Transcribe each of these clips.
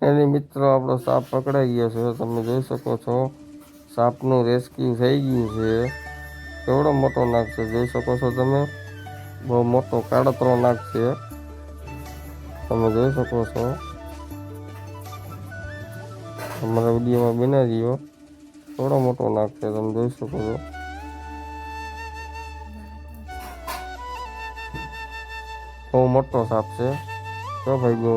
એની મિત્રો આપણો સાપ પકડાઈ ગયો છે. તમે જોઈ શકો છો, સાપનું રેસ્ક્યુ થઈ ગયું છે. કેવડો મોટો નાગ છે, જોઈ શકો છો તમે? બહુ મોટો કાળતરો નાગ છે. તમે જોઈ શકો છો? અમારા વિડીયોમાં બના રહ્યો થોડો મોટો નાગ છે, તમે જોઈ શકો છો? બહુ મોટો સાપ છે. જો ભાઈ ગો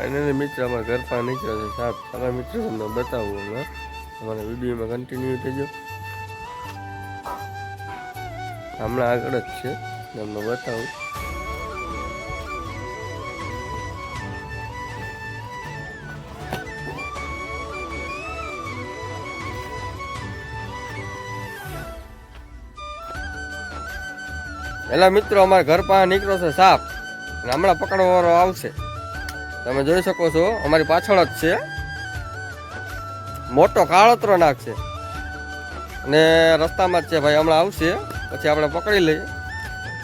ફાઇનલી મિત્ર અમારા ઘર પાસે નીકળ્યો છે સાપ તમારા મિત્ર તમને બતાવું હમણાં. અમારા વિડીયોમાં કન્ટિન્યુ થજો હમણાં આગળ જ છે. તમને બતાવું. એટલે મિત્રો, અમારા ઘર પાસે નીકળ્યો છે સાપ અને હમણાં પકડવાવાળો આવશે. તમે જોઈ શકો છો, અમારી પાછળ જ છે. મોટો કાળોતરો નાક છે અને રસ્તામાં જ છે ભાઈ, હમણાં આવશે. પછી આપણે પકડી લઈએ.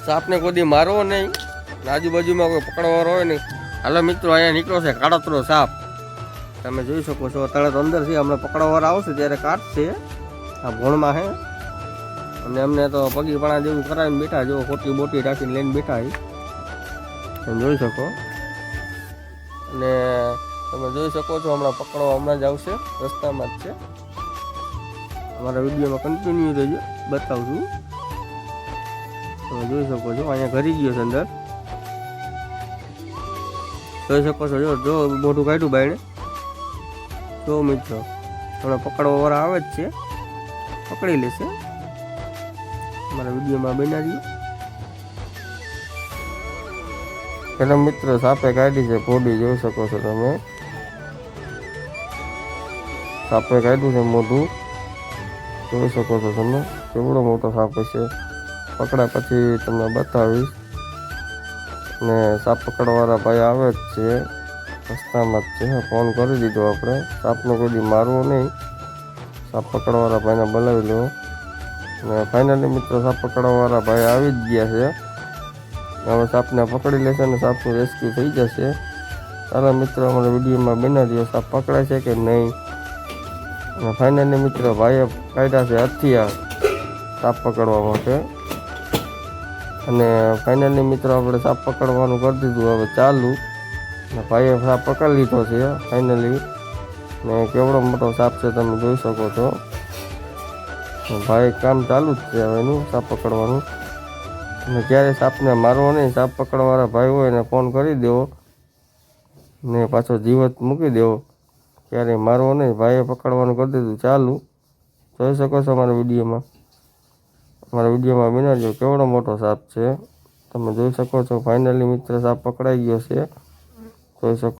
સાપને કોદી મારવો નહીં. આજુબાજુમાં કોઈ પકડવાળો હોય નહીં. હાલો મિત્રો, અહીંયા નીકળ્યો છે કાળોતરો સાપ. તમે જોઈ શકો છો તળત અંદર છે, હમણાં પકડવાવાળા આવશે ત્યારે કાઢશે. આ ભોણમાં હે. અને અમને તો પગીપણા જેવું કરાવીને બેઠા જો ખોટી બોટી રાખીને લઈને બેઠા તમે જોઈ શકો. અને તમે જોઈ શકો છો હમણાં પકડવા હમણાં જ આવશે, રસ્તામાં જ છે. અમારા વિડીયોમાં કન્ટિન્યુ રહેજો બતાવું છું તમે જોઈ શકો છો, અહીંયા ઘરી ગયો છે અંદર. જોઈ શકો છો, જો જો મોટું કાઢ્યું બાયણે. જો મિત્રો, હમણાં પકડવા વાળા આવે જ છે. પકડી લેશે. મારા વિડીયોમાં બનાવ્યું પેલા મિત્ર સાપે કાઢી છે પોડી જોઈ શકો છો તમે. સાપે કાઢ્યું છે મોઢું. જોઈ શકો છો તમે, કેવડો મોટો સાપ છે પકડા પછી તમને બતાવીશ. ને સાપ પકડવાળા ભાઈ આવે જ છે, રસ્તામાં જ છે ફોન કરી દીધો આપણે. સાપને કોઈ મારવો નહીં. સાપ પકડવાળા ભાઈને બોલાવી લો. ને ફાઇનલી મિત્રો સાપ પકડવાવાળા ભાઈ આવી જ ગયા છે. હવે સાપને પકડી લેશે અને સાપનું રેસ્ક્યુ થઈ જશે. ચાલો મિત્રો, અમારા વિડીયોમાં બના દો સાપ પકડાય છે કે નહીં? અને ફાઇનલી મિત્રો, ભાઈએ કાઢ્યા છે હથિયાર સાપ પકડવા માટે. અને ફાઇનલી મિત્રો, આપણે સાપ પકડવાનું કરી દીધું. હવે ચાલુ. ને ભાઈએ સાપ પકડી લીધો છે ફાઇનલી ને કેવડો મોટો સાપ છે તમે જોઈ શકો છો. ભાઈ, કામ ચાલુ જ છે હવે એનું સાપ પકડવાનું. અને ક્યારે સાપને મારવો નહીં, સાપ પકડવાવાળા ભાઈ હોય એને ફોન કરી દેવો. ને પાછો જીવત મૂકી દેવો. ક્યારે મારવો નહીં, ભાઈએ પકડવાનું કરી દીધું, ચાલુ. જોઈ શકો છો અમારા વિડીયોમાં. અમારા વિડીયોમાં બનાવજો કેવડો મોટો સાપ છે. તમે જોઈ શકો છો ફાઇનલી મિત્ર સાપ પકડાઈ ગયો છે. જોઈ શકો